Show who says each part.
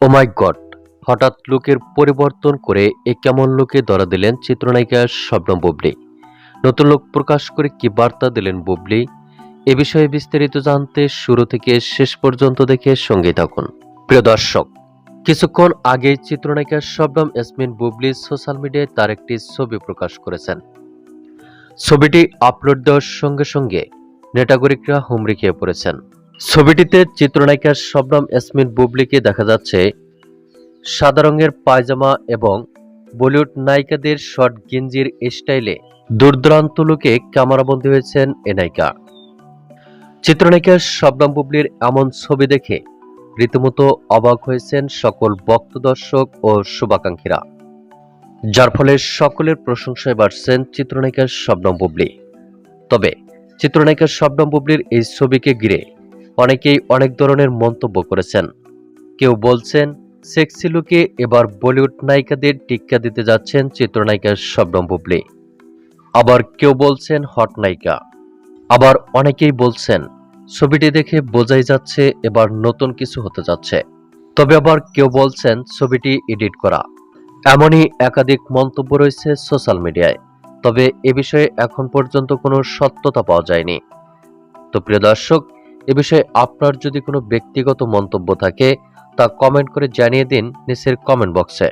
Speaker 1: ও মাই god হঠাৎ লুকের পরিবর্তন করে এ কেমন লুকে ধরা দিলেন চিত্রনায়িকা শবনম বুবলি। নতুন লোক প্রকাশ করে কি বার্তা দিলেন বুবলি? এ বিষয়ে বিস্তারিত জানতে শুরু থেকে শেষ পর্যন্ত দেখে সঙ্গে থাকুন। প্রিয় দর্শক, কিছুক্ষণ আগে চিত্রনায়িকা শবনম ইয়াসমিন বুবলি সোশ্যাল মিডিয়ায় তার একটি ছবি প্রকাশ করেছেন। ছবিটি আপলোড দেওয়ার সঙ্গে সঙ্গে নেটাগরিকরা হুমড়ি খেয়ে পড়েছেন। ছবিটিতে চিত্রনায়িকা শবনম ইয়াসমিন বুবলিকে দেখা যাচ্ছে সাদা রঙের পায়জামা এবং বলিউড নায়িকাদের শর্ট গেঞ্জির স্টাইলে। দূরদূরান্ত লোকে ক্যামেরাবন্দী হয়েছেন এ নায়িকা। চিত্রনায়িকা শবনম বুবলির এমন ছবি দেখে রীতিমতো অবাক হয়েছেন সকল ভক্ত দর্শক ও শুভাকাঙ্ক্ষীরা। যার ফলে সকলের প্রশংসায় বাড়ছেন চিত্রনায়িকা শবনম বুবলি। তবে চিত্রনায়িকা শবনম বুবলির এই ছবিকে ঘিরে অনেকেই অনেক ধরনের মন্তব্য করেছেন। কেউ বলছেন, সেক্সি লুকে এবার বলিউড নায়িকাদের টিক্কা দিতে যাচ্ছেন চিত্রনায়িকা শবনম বুবলি। আবার কেউ বলছেন, হট নায়িকা। আবার অনেকেই বলছেন, ছবিটি দেখে বোঝাই যাচ্ছে এবার নতুন কিছু হতে যাচ্ছে। তবে আবার কেউ বলছেন, ছবিটি এডিট করা। এমনই একাধিক মন্তব্য রয়েছে সোশ্যাল মিডিয়ায়। তবে এ বিষয়ে এখন পর্যন্ত কোনো সত্যতা পাওয়া যায়নি। তো প্রিয় দর্শক এ বিষয়ে আপনার যদি কোনো ব্যক্তিগত মন্তব্য থাকে, তা কমেন্ট করে জানিয়ে দিন নিচের কমেন্ট বক্সে